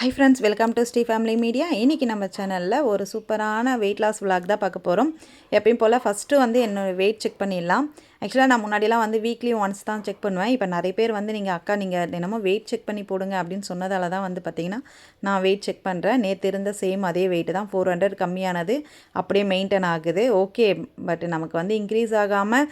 Hi friends welcome to Sri family media இன்றைக்கி நம்ம சேனலில் ஒரு சூப்பரான வெயிட் லாஸ் விளாக் தான் பார்க்க போகிறோம் எப்பயும் போல் ஃபஸ்ட்டு வந்து என்னோட வெயிட் செக் பண்ணிடலாம். ஆக்சுவலாக நான் முன்னாடிலாம் வந்து வீக்லி ஒன்ஸ் தான் செக் பண்ணுவேன். இப்போ நிறைய பேர் வந்து நீங்கள் அக்கா நீங்கள் தினமும் வெயிட் செக் பண்ணி போடுங்க அப்படின்னு சொன்னதால தான் வந்து பார்த்திங்கன்னா நான் வெயிட் செக் பண்ணுறேன் நேற்று இருந்த சேம் அதே வெயிட் தான். ஃபோர் ஹண்ட்ரட் கம்மியானது. அப்படியே மெயின்டைன் ஆகுது. ஓகே பட் நமக்கு வந்து இன்க்ரீஸ் ஆகாமல்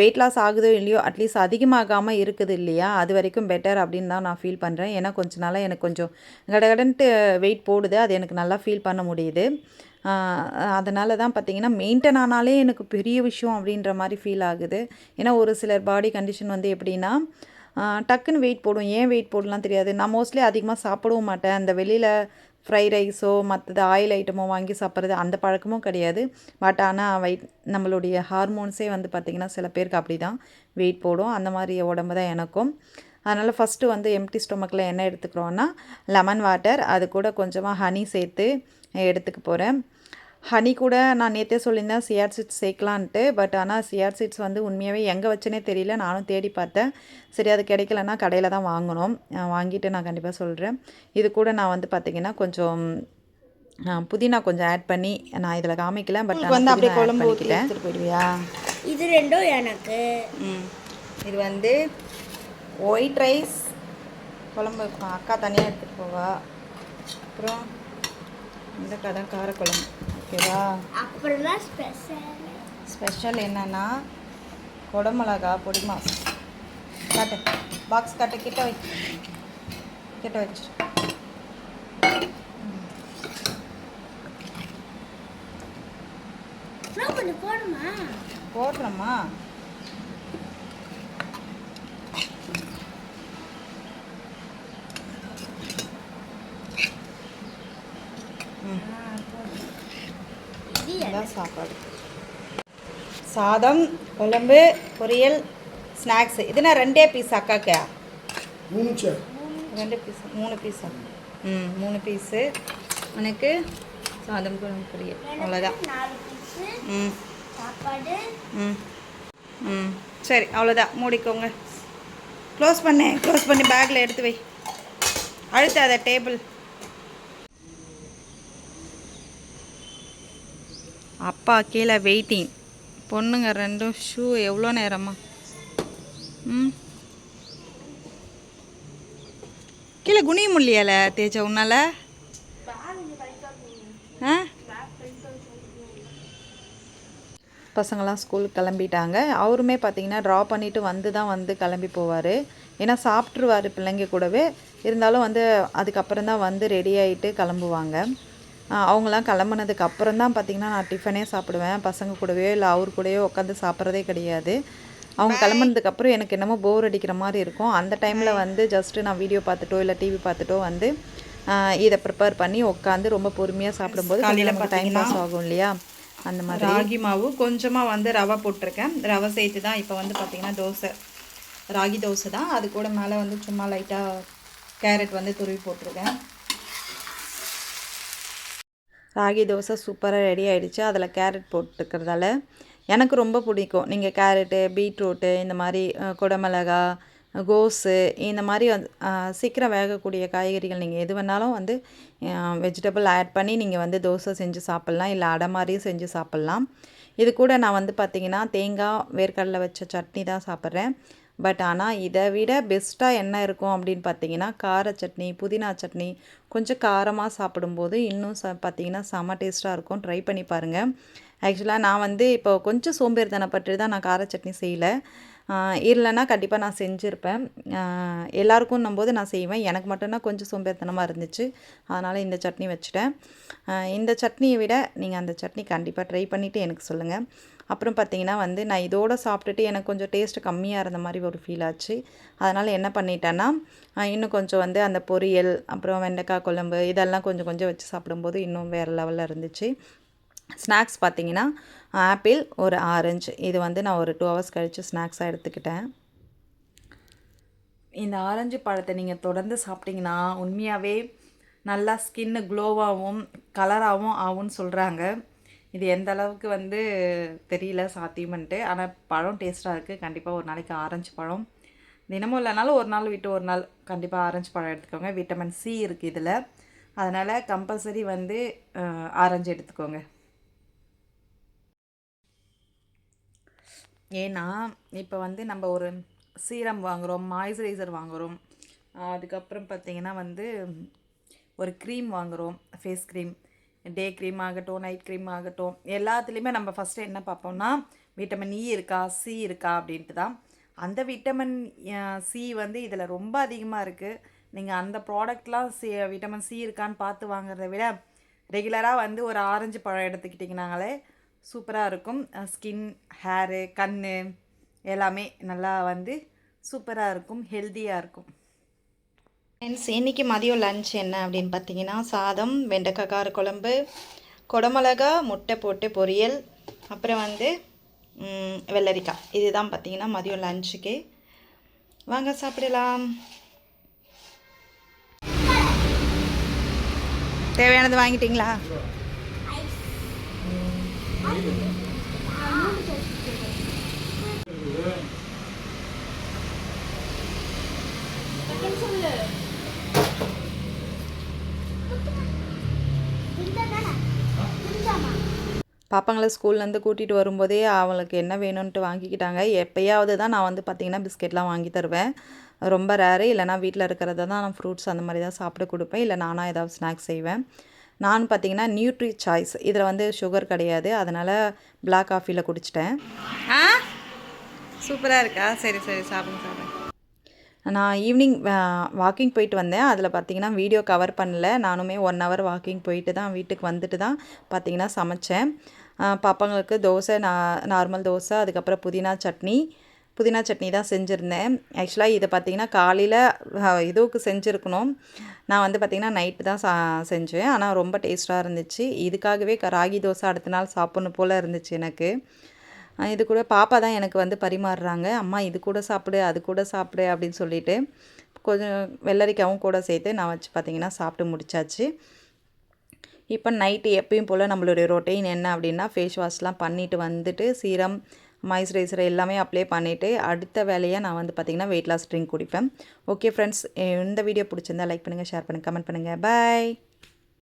வெயிட் லாஸ் ஆகுதோ இல்லையோ அட்லீஸ்ட் அதிகமாகாமல் இருக்குது இல்லையா? அது வரைக்கும் பெட்டர் அப்படின்னு தான் நான் ஃபீல் பண்ணுறேன் ஏன்னா கொஞ்ச நாளாக எனக்கு கொஞ்சம் கடகடன்ட்டு வெயிட் போடுது. அது எனக்கு நல்லா ஃபீல் பண்ண முடியுது. அதனால தான் பார்த்திங்கன்னா மெயின்டைன் ஆனாலே எனக்கு பெரிய விஷயம் அப்படின்ற மாதிரி ஃபீல் ஆகுது. ஏன்னா ஒரு சிலர் பாடி கண்டிஷன் வந்து எப்படின்னா டக்குன்னு வெயிட் போடும். ஏன் வெயிட் போடலாம் தெரியாது. நான் மோஸ்ட்லி அதிகமாக சாப்பிடவும் மாட்டேன். அந்த வெளியில் ஃப்ரை ரைஸோ மற்றது ஆயில் ஐட்டமோ வாங்கி சாப்பிட்றது அந்த பழக்கமும் கிடையாது. பட் ஆனால் வெயிட் நம்மளுடைய ஹார்மோன்ஸே வந்து பார்த்திங்கன்னா சில பேருக்கு அப்படி தான் வெயிட் போடும். அந்த மாதிரி உடம்பு தான் எனக்கும். அதனால் ஃபஸ்ட்டு வந்து எம்டி ஸ்டொமக்கில் என்ன எடுத்துக்கிறோன்னா லெமன் வாட்டர் அது கூட கொஞ்சமாக ஹனி சேர்த்து எடுத்துக்க போகிறேன் ஹனி கூட நான் நேற்றே சொல்லியிருந்தேன் சியார் சீட்ஸ் சேர்க்கலான்ட்டு. பட் ஆனால் சியார் சீட்ஸ் வந்து உண்மையாகவே எங்கே வச்சனே தெரியல. நானும் தேடி பார்த்தேன். சரி அது கிடைக்கலன்னா கடையில் தான் வாங்கணும். வாங்கிட்டு நான் கண்டிப்பாக சொல்கிறேன் இது கூட நான் வந்து பார்த்திங்கன்னா கொஞ்சம் புதினா கொஞ்சம் ஆட் பண்ணி நான் இதில் காமிக்கல. பட் வந்து அப்படியே குழம்பு ஊற்றி எடுத்துகிட்டு போயிடுவியா? இது ரெண்டும் எனக்கு. ம். இது வந்து ஒயிட் ரைஸ் குழம்பு அக்கா தனியாக எடுத்துகிட்டு போவா. அப்புறம் இந்த கதை காரக்குழம்பு. ஓகேவா? அப்புறம் ஸ்பெஷல் ஸ்பெஷல் என்னன்னா குடமிளகா பொடி மாஸ் காட்டு. பாக்ஸ் காட்டு. கிட்ட வை. கிட்ட வச்சு போடுறோமா இது இதான் சாப்பாடு. சாதம் குழம்பு பொரியல் ஸ்நாக்ஸ் இதுனா ரெண்டே பீஸ் அக்காக்கா? மூணு ரெண்டு பீஸ் மூணு பீஸா ம் மூணு பீஸு உனக்கு? சாதம் குழம்பு பொரியல். அவ்வளோதான் ம். சாப்பாடு. ம். ம். சரி அவ்வளோதான் மூடிக்கோங்க. க்ளோஸ் பண்ணு. க்ளோஸ் பண்ணி பேக்கில் எடுத்து வை. அழுத்தாத டேபிள் அப்பா கீழே வெயிட்டிங் பொண்ணுங்க ரெண்டும் ஷூ எவ்வளோ நேரமா? ம். கீழே குனிய முடியல தேஜா உன்னால? ஆ? பசங்களாம் ஸ்கூலுக்கு கிளம்பிட்டாங்க. அவருமே பார்த்திங்கன்னா ட்ரா பண்ணிவிட்டு வந்து தான் வந்து கிளம்பி போவார். ஏன்னா சாப்பிட்ருவார் பிள்ளைங்க கூடவே. இருந்தாலும் வந்து அதுக்கப்புறம் தான் வந்து ரெடி ஆகிட்டு கிளம்புவாங்க. அவங்களாம் கிளம்புனதுக்கு அப்புறம் தான் பார்த்தீங்கன்னா நான் டிஃபனே சாப்பிடுவேன். பசங்க கூடவே இல்லை அவர் கூடவே உட்காந்து சாப்பிட்றதே கிடையாது. அவங்க கிளம்புனதுக்கு அப்புறம் எனக்கு என்னமோ போர் அடிக்கிற மாதிரி இருக்கும். அந்த டைமில் வந்து ஜஸ்ட்டு நான் வீடியோ பார்த்துட்டோ இல்லை டிவி பார்த்துட்டோ வந்து இதை ப்ரிப்பேர் பண்ணி உட்காந்து ரொம்ப பொறுமையாக சாப்பிடும்போது நமக்கு டைம் பாஸ் ஆகும் இல்லையா? அந்த மாதிரி. ராகி மாவு கொஞ்சமாக வந்து ரவை போட்டிருக்கேன். ரவை சேர்த்து தான் இப்போ வந்து பார்த்திங்கன்னா தோசை ராகி தோசை தான். அது கூட மேலே வந்து சும்மா லைட்டாக கேரட் வந்து துருவி போட்டிருக்கேன். ராகி தோசை சூப்பராக ரெடி ஆகிடுச்சு அதில் கேரட் போட்டுக்கிறதால எனக்கு ரொம்ப பிடிக்கும். நீங்கள் கேரட்டு பீட்ரூட்டு இந்த மாதிரி குடமிளகா கோஸு இந்த மாதிரி வந்து சீக்கிரம் வேகக்கூடிய காய்கறிகள் நீங்கள் எது வேணாலும் வந்து வெஜிடபிள் ஆட் பண்ணி நீங்கள் வந்து தோசை செஞ்சு சாப்பிட்லாம். இல்லை அடை மாதிரியும் செஞ்சு சாப்பிட்லாம். இது கூட நான் வந்து பார்த்திங்கன்னா தேங்காய் வேர்க்கடலை வச்ச சட்னி தான் சாப்பிட்றேன். பட் ஆனால் இதை விட பெஸ்ட்டாக என்ன இருக்கும் அப்படின்னு பார்த்தீங்கன்னா கார சட்னி புதினா சட்னி கொஞ்சம் காரமாக சாப்பிடும்போது இன்னும் ச பார்த்தீங்கன்னா செம டேஸ்ட்டாக இருக்கும். ட்ரை பண்ணி பாருங்கள் ஆக்சுவலாக நான் வந்து இப்போ கொஞ்சம் சோம்பேறித்தனப்பட்டு தான் நான் கார சட்னி செய்யலை. இல்லைன்னா கண்டிப்பாக நான் செஞ்சுருப்பேன். எல்லாருக்கும் போது நான் செய்வேன். எனக்கு மட்டும்தான் கொஞ்சம் சோம்பேறித்தனமாக இருந்துச்சு. அதனால் இந்த சட்னி வச்சுட்டேன். இந்த சட்னியை விட நீங்கள் அந்த சட்னி கண்டிப்பாக ட்ரை பண்ணிவிட்டு எனக்கு சொல்லுங்கள் அப்புறம் பார்த்தீங்கன்னா வந்து நான் இதோடு சாப்பிட்டுட்டு எனக்கு கொஞ்சம் டேஸ்ட்டு கம்மியாக இருந்த மாதிரி ஒரு ஃபீல் ஆச்சு. அதனால் என்ன பண்ணிட்டேன்னா இன்னும் கொஞ்சம் வந்து அந்த பொரியல் அப்புறம் வெண்டைக்காய் குழம்பு இதெல்லாம் கொஞ்சம் கொஞ்சம் வச்சு சாப்பிடும்போது இன்னும் வேறு லெவலில் இருந்துச்சு. ஸ்நாக்ஸ் பார்த்தீங்கன்னா ஆப்பிள் ஒரு ஆரஞ்சு. இது வந்து நான் ஒரு டூ ஹவர்ஸ் கழித்து ஸ்நாக்ஸாக எடுத்துக்கிட்டேன். இந்த ஆரஞ்சு பழத்தை நீங்கள் தொடர்ந்து சாப்பிட்டிங்கன்னா உண்மையாகவே நல்லா ஸ்கின்னு க்ளோவாகவும் கலராகவும் ஆகும்னு சொல்கிறாங்க இது எந்த அளவுக்கு வந்து தெரியல சாத்தியம்ன்ட்டு. ஆனால் பழம் டேஸ்ட்டாக இருக்குது கண்டிப்பாக ஒரு நாளைக்கு ஆரஞ்சு பழம். தினமும் இல்லைனாலும் ஒரு நாள் விட்டு ஒரு நாள் கண்டிப்பாக ஆரஞ்சு பழம் எடுத்துக்கோங்க. விட்டமின் சி இருக்குது இதில். அதனால் கம்பல்சரி வந்து ஆரஞ்சு எடுத்துக்கோங்க. ஏன்னா இப்போ வந்து நம்ம ஒரு சீரம் வாங்குகிறோம் மாய்ஸ்சரைசர் வாங்குகிறோம் அதுக்கப்புறம் பார்த்திங்கன்னா வந்து ஒரு க்ரீம் வாங்குகிறோம் ஃபேஸ் க்ரீம் டே க்ரீம் ஆகட்டும் நைட் க்ரீம் ஆகட்டும் எல்லாத்துலேயுமே நம்ம ஃபஸ்ட்டு என்ன பார்ப்போம்னா விட்டமின் இ e இருக்கா சி இருக்கா அப்படின்ட்டு தான். அந்த விட்டமின் சி வந்து இதில் ரொம்ப அதிகமாக இருக்குது நீங்கள் அந்த ப்ராடக்ட்லாம் சி விட்டமின் சி இருக்கான்னு பார்த்து வாங்குறத விட ரெகுலராக வந்து ஒரு ஆரஞ்சு பழம் எடுத்துக்கிட்டிங்கனாங்களே சூப்பராக இருக்கும். ஸ்கின் ஹேரு கண் எல்லாமே நல்லா வந்து சூப்பராக இருக்கும் ஹெல்த்தியாக இருக்கும். ஃப்ரெண்ட்ஸ் இன்றைக்கி மதியம் லன்ச் என்ன அப்படின்னு பார்த்தீங்கன்னா சாதம் வெண்டைக்காய் கார குழம்பு குடமிளகா முட்டை போட்டு பொரியல் அப்புறம் வந்து வெள்ளரிக்காய். இதுதான் பார்த்தீங்கன்னா மதியம் லஞ்சுக்கு வாங்க சாப்பிடலாம். தேவையானது வாங்கிட்டீங்களா? பாப்பாங்களை ஸ்கூல்லேருந்து கூட்டிகிட்டு வரும்போதே அவளுக்கு என்ன வேணும்ன்ட்டு வாங்கிக்கிட்டாங்க. எப்பயாவது தான் நான் வந்து பார்த்திங்கன்னா பிஸ்கெட்லாம் வாங்கி தருவேன். ரொம்ப ரேரு இல்லைனா வீட்டில் இருக்கிறத தான் நான் ஃப்ரூட்ஸ் அந்த மாதிரி தான் சாப்பிட கொடுப்பேன். இல்லை நானாக ஏதாவது ஸ்நாக்ஸ் செய்வேன். நான் பார்த்தீங்கன்னா நியூட்ரி சாய்ஸ் இதில் வந்து சுகர் கிடையாது. அதனால் பிளாக் காஃபியில் குடிச்சிட்டேன். ஆ? சூப்பராக இருக்கா? சரி சரி சாப்பிடுங்க சாப்பிடுங்க. நான் ஈவினிங் வாக்கிங் போயிட்டு வந்தேன். அதில் பார்த்தீங்கன்னா வீடியோ கவர் பண்ணல. நானுமே ஒன் ஹவர் வாக்கிங் போயிட்டு தான் வீட்டுக்கு வந்துட்டு தான் பார்த்தீங்கன்னா சமைச்சேன். பாப்பாங்களுக்கு தோசை நா நார்மல் தோசை அதுக்கப்புறம் புதினா சட்னி புதினா சட்னி தான் செஞ்சுருந்தேன். ஆக்சுவலாக இதை பார்த்தீங்கன்னா காலையில் இதுவுக்கு செஞ்சுருக்கணும். நான் வந்து பார்த்திங்கன்னா நைட்டு தான் சா செஞ்சேன். ஆனால் ரொம்ப டேஸ்ட்டாக இருந்துச்சு. இதுக்காகவே க- ராகி தோசை அடுத்த நாள் சாப்பிட்ணும் போல் இருந்துச்சு எனக்கு. இது கூட பாப்பா தான் எனக்கு வந்து பரிமாறுறாங்க. அம்மா இது கூட சாப்பிடு அது கூட சாப்பிடு அப்படின்னு சொல்லிட்டு கொஞ்சம் வெள்ளரிக்காவும் கூட சேர்த்து நான் வச்சு பார்த்தீங்கன்னா சாப்பிட்டு முடிச்சாச்சு. இப்போ நைட்டு எப்பயும் போல் நம்மளுடைய ரொட்டீன் என்ன அப்படின்னா ஃபேஸ் வாஷ்லாம் பண்ணிவிட்டு வந்துட்டு சீரம் மாய்ஸ்சரைசர் எல்லாமே அப்ளை பண்ணிவிட்டு அடுத்த வேலையாக நான் வந்து பார்த்திங்கன்னா வெயிட் லாஸ் ட்ரிங்க் குடிப்பேன். ஓகே ஃப்ரெண்ட்ஸ் இந்த வீடியோ பிடிச்சிருந்தா லைக் பண்ணுங்கள் ஷேர் பண்ணுங்கள் கமெண்ட் பண்ணுங்கள் பாய்